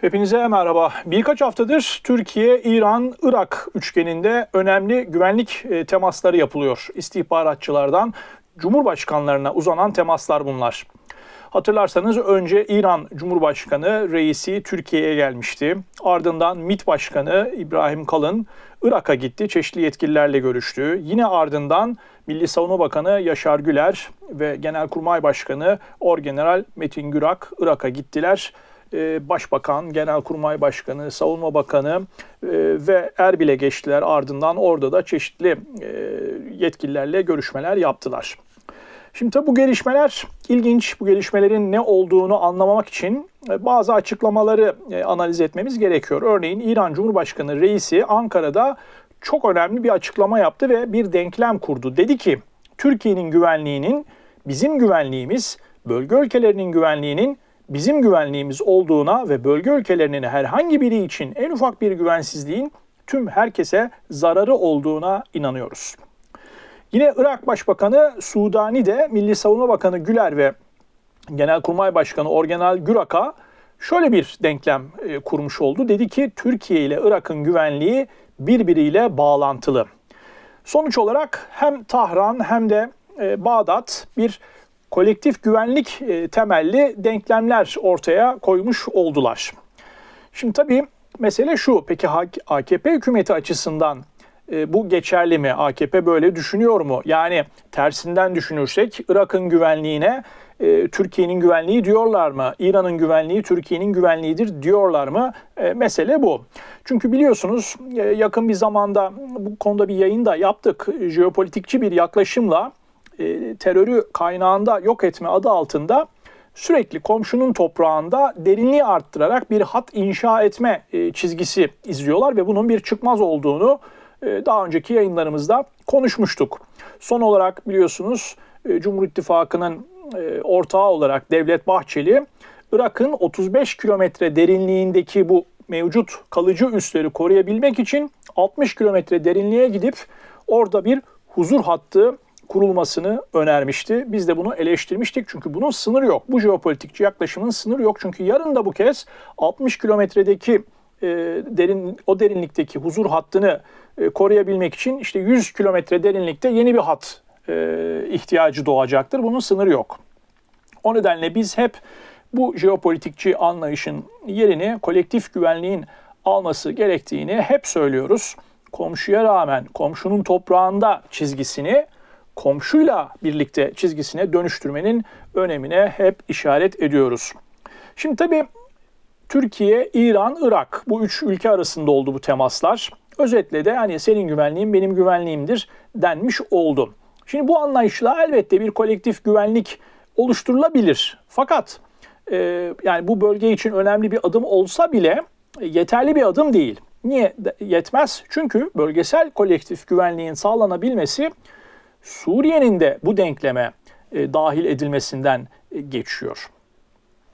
Hepinize merhaba. Birkaç haftadır Türkiye, İran, Irak üçgeninde önemli güvenlik e, temasları yapılıyor. İstihbaratçılardan Cumhurbaşkanlarına uzanan temaslar bunlar. Hatırlarsanız önce İran Cumhurbaşkanı reisi Türkiye'ye gelmişti. Ardından MİT Başkanı İbrahim Kalın Irak'a gitti, çeşitli yetkililerle görüştü. Yine ardından Milli Savunma Bakanı Yaşar Güler ve Genelkurmay Başkanı Orgeneral Metin Gürak Irak'a gittiler. Ee, Başbakan, Genelkurmay Başkanı, Savunma Bakanı e, ve Erbil'e geçtiler. Ardından orada da çeşitli e, yetkililerle görüşmeler yaptılar. Şimdi tabi bu gelişmeler ilginç. Bu gelişmelerin ne olduğunu anlamamak için e, bazı açıklamaları analiz etmemiz gerekiyor. Örneğin İran Cumhurbaşkanı reisi Ankara'da çok önemli bir açıklama yaptı ve bir denklem kurdu. Dedi ki Türkiye'nin güvenliğinin bizim güvenliğimiz, bölge ülkelerinin güvenliğinin bizim güvenliğimiz olduğuna ve bölge ülkelerinin herhangi biri için en ufak bir güvensizliğin tüm herkese zararı olduğuna inanıyoruz. Yine Irak Başbakanı Sudani de Milli Savunma Bakanı Güler ve Genelkurmay Başkanı Orgeneral Gürak'a şöyle bir denklem e, kurmuş oldu. Dedi ki Türkiye ile Irak'ın güvenliği birbiriyle bağlantılı. Sonuç olarak hem Tahran hem de e, Bağdat bir kolektif güvenlik e, temelli denklemler ortaya koymuş oldular. Şimdi tabii mesele şu. Peki AKP hükümeti açısından e, bu geçerli mi? AKP böyle düşünüyor mu? Yani tersinden düşünürsek Irak'ın güvenliğine e, Türkiye'nin güvenliği diyorlar mı? İran'ın güvenliği Türkiye'nin güvenliğidir diyorlar mı? mesele bu. Çünkü biliyorsunuz yakın bir zamanda bu konuda bir yayın da yaptık. Jeopolitikçi bir yaklaşımla e, terörü kaynağında yok etme adı altında sürekli komşunun toprağında derinliği arttırarak bir hat inşa etme e, çizgisi izliyorlar ve bunun bir çıkmaz olduğunu e, daha önceki yayınlarımızda konuşmuştuk. Son olarak biliyorsunuz e, Cumhur İttifakı'nın ortağı olarak Devlet Bahçeli, Irak'ın 35 kilometre derinliğindeki bu mevcut kalıcı üsleri koruyabilmek için 60 kilometre derinliğe gidip orada bir huzur hattı kurulmasını önermişti. Biz de bunu eleştirmiştik çünkü bunun sınırı yok. Bu jeopolitikçi yaklaşımın sınırı yok. Çünkü yarın da bu kez 60 kilometredeki e, derin o derinlikteki huzur hattını e, koruyabilmek için işte 100 kilometre derinlikte yeni bir hat e, ihtiyacı doğacaktır. Bunun sınırı yok. O nedenle biz hep bu jeopolitikçi anlayışın yerini kolektif güvenliğin alması gerektiğini hep söylüyoruz. Komşuya rağmen komşunun toprağında çizgisini komşuyla birlikte çizgisine dönüştürmenin önemine hep işaret ediyoruz. Şimdi tabii Türkiye, İran, Irak bu üç ülke arasında oldu bu temaslar. Özetle de hani senin güvenliğin benim güvenliğimdir denmiş oldu. Şimdi bu anlayışla elbette bir kolektif güvenlik oluşturulabilir. Fakat e, yani bu bölge için önemli bir adım olsa bile yeterli bir adım değil. Niye yetmez? Çünkü bölgesel kolektif güvenliğin sağlanabilmesi Suriye'nin de bu denkleme e, dahil edilmesinden e, geçiyor.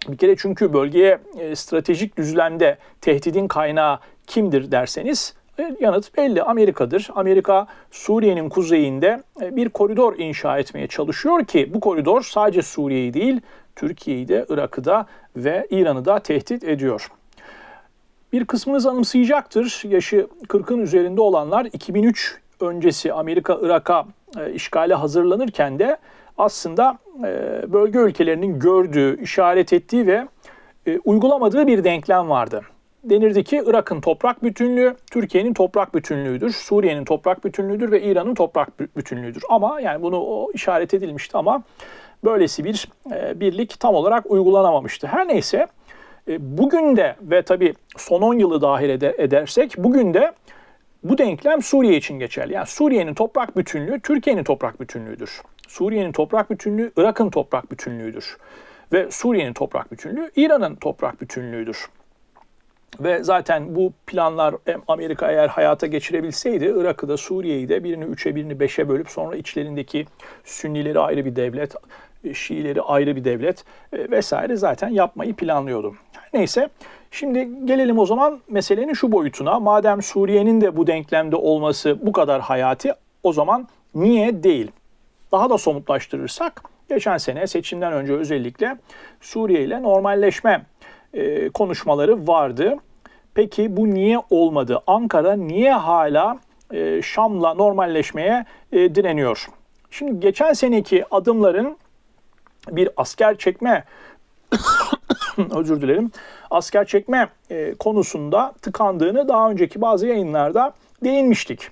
Bir kere çünkü bölgeye e, stratejik düzlemde tehdidin kaynağı kimdir derseniz e, yanıt belli Amerika'dır. Amerika Suriye'nin kuzeyinde e, bir koridor inşa etmeye çalışıyor ki bu koridor sadece Suriye'yi değil Türkiye'yi de Irak'ı da ve İran'ı da tehdit ediyor. Bir kısmınız anımsayacaktır. Yaşı 40'ın üzerinde olanlar 2003 öncesi Amerika Irak'a e, işgale hazırlanırken de aslında e, bölge ülkelerinin gördüğü, işaret ettiği ve e, uygulamadığı bir denklem vardı. Denirdi ki Irak'ın toprak bütünlüğü, Türkiye'nin toprak bütünlüğüdür, Suriye'nin toprak bütünlüğüdür ve İran'ın toprak bütünlüğüdür. Ama yani bunu o işaret edilmişti ama böylesi bir birlik tam olarak uygulanamamıştı. Her neyse bugün de ve tabii son 10 yılı dahil edersek bugün de bu denklem Suriye için geçerli. Yani Suriye'nin toprak bütünlüğü Türkiye'nin toprak bütünlüğüdür. Suriye'nin toprak bütünlüğü Irak'ın toprak bütünlüğüdür. Ve Suriye'nin toprak bütünlüğü İran'ın toprak bütünlüğüdür. Ve zaten bu planlar Amerika eğer hayata geçirebilseydi Irak'ı da Suriye'yi de birini üçe birini beşe bölüp sonra içlerindeki Sünnileri ayrı bir devlet, Şiileri ayrı bir devlet e, vesaire zaten yapmayı planlıyordu. Neyse şimdi gelelim o zaman meselenin şu boyutuna. Madem Suriye'nin de bu denklemde olması bu kadar hayati o zaman niye değil? Daha da somutlaştırırsak geçen sene seçimden önce özellikle Suriye ile normalleşme e, konuşmaları vardı. Peki bu niye olmadı? Ankara niye hala e, Şam'la normalleşmeye direniyor? Şimdi geçen seneki adımların bir asker çekme özür dilerim asker çekme e, konusunda tıkandığını daha önceki bazı yayınlarda değinmiştik.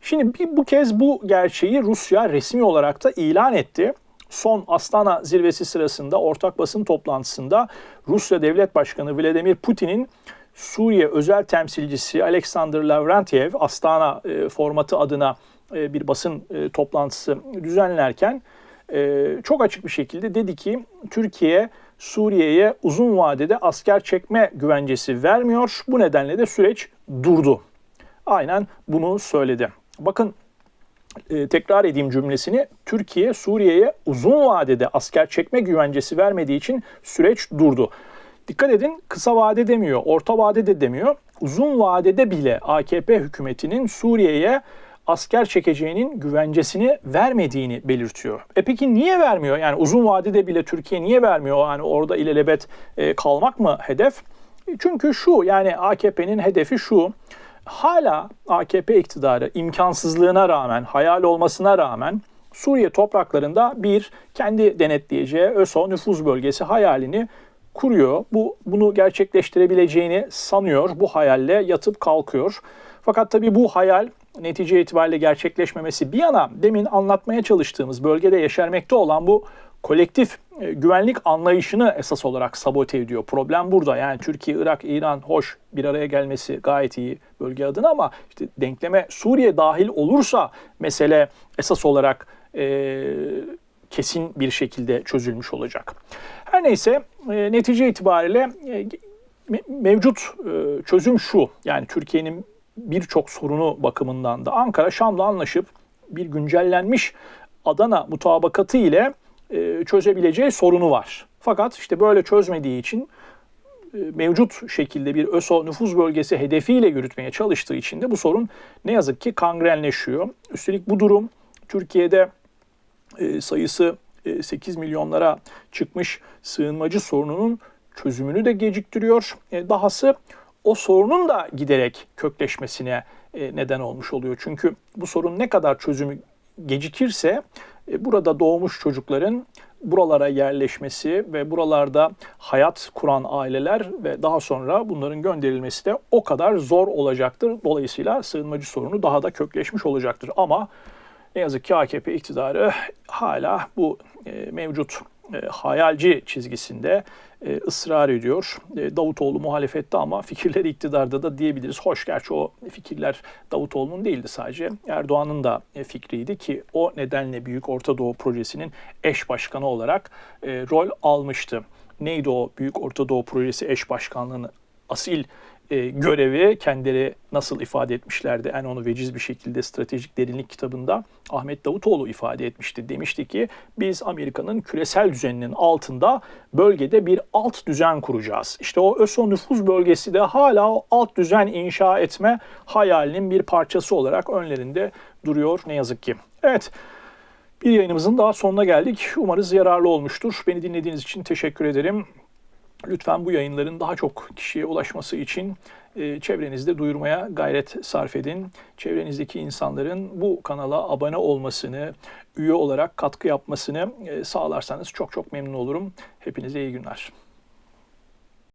Şimdi bir, bu kez bu gerçeği Rusya resmi olarak da ilan etti. Son Astana zirvesi sırasında ortak basın toplantısında Rusya Devlet Başkanı Vladimir Putin'in Suriye özel temsilcisi Alexander Lavrentiev Astana e, formatı adına e, bir basın e, toplantısı düzenlerken e, çok açık bir şekilde dedi ki Türkiye Suriye'ye uzun vadede asker çekme güvencesi vermiyor. Bu nedenle de süreç durdu. Aynen bunu söyledi. Bakın e, tekrar edeyim cümlesini. Türkiye Suriye'ye uzun vadede asker çekme güvencesi vermediği için süreç durdu. Dikkat edin kısa vade demiyor, orta vade de demiyor. Uzun vadede bile AKP hükümetinin Suriye'ye asker çekeceğinin güvencesini vermediğini belirtiyor. E peki niye vermiyor? Yani uzun vadede bile Türkiye niye vermiyor? Yani orada ilelebet e, kalmak mı hedef? Çünkü şu yani AKP'nin hedefi şu. Hala AKP iktidarı imkansızlığına rağmen, hayal olmasına rağmen Suriye topraklarında bir kendi denetleyeceği ÖSO nüfuz bölgesi hayalini kuruyor. Bu bunu gerçekleştirebileceğini sanıyor. Bu hayalle yatıp kalkıyor. Fakat tabii bu hayal netice itibariyle gerçekleşmemesi bir yana demin anlatmaya çalıştığımız bölgede yeşermekte olan bu kolektif e, güvenlik anlayışını esas olarak sabote ediyor. Problem burada. Yani Türkiye, Irak, İran hoş bir araya gelmesi gayet iyi bölge adına ama işte denkleme Suriye dahil olursa mesele esas olarak e, kesin bir şekilde çözülmüş olacak. Her neyse e, netice itibariyle e, mevcut e, çözüm şu. Yani Türkiye'nin birçok sorunu bakımından da Ankara Şam'la anlaşıp bir güncellenmiş Adana mutabakatı ile e, çözebileceği sorunu var. Fakat işte böyle çözmediği için e, mevcut şekilde bir ÖSO nüfuz bölgesi hedefiyle yürütmeye çalıştığı için de bu sorun ne yazık ki kangrenleşiyor. Üstelik bu durum Türkiye'de e, sayısı 8 milyonlara çıkmış sığınmacı sorununun çözümünü de geciktiriyor. Dahası o sorunun da giderek kökleşmesine neden olmuş oluyor. Çünkü bu sorun ne kadar çözümü gecikirse e, burada doğmuş çocukların buralara yerleşmesi ve buralarda hayat kuran aileler ve daha sonra bunların gönderilmesi de o kadar zor olacaktır. Dolayısıyla sığınmacı sorunu daha da kökleşmiş olacaktır. Ama ne yazık ki AKP iktidarı hala bu e, mevcut e, hayalci çizgisinde e, ısrar ediyor. E, Davutoğlu muhalefette ama fikirleri iktidarda da diyebiliriz. Hoş gerçi o fikirler Davutoğlu'nun değildi sadece. Erdoğan'ın da e, fikriydi ki o nedenle Büyük Orta Doğu Projesi'nin eş başkanı olarak e, rol almıştı. Neydi o Büyük Orta Doğu Projesi eş başkanlığının asil e, görevi kendileri nasıl ifade etmişlerdi en onu veciz bir şekilde stratejik derinlik kitabında Ahmet Davutoğlu ifade etmişti. Demişti ki biz Amerika'nın küresel düzeninin altında bölgede bir alt düzen kuracağız. İşte o ÖSO nüfuz bölgesi de hala o alt düzen inşa etme hayalinin bir parçası olarak önlerinde duruyor ne yazık ki. Evet. Bir yayınımızın daha sonuna geldik. Umarız yararlı olmuştur. Beni dinlediğiniz için teşekkür ederim. Lütfen bu yayınların daha çok kişiye ulaşması için e, çevrenizde duyurmaya gayret sarf edin. Çevrenizdeki insanların bu kanala abone olmasını, üye olarak katkı yapmasını e, sağlarsanız çok çok memnun olurum. Hepinize iyi günler.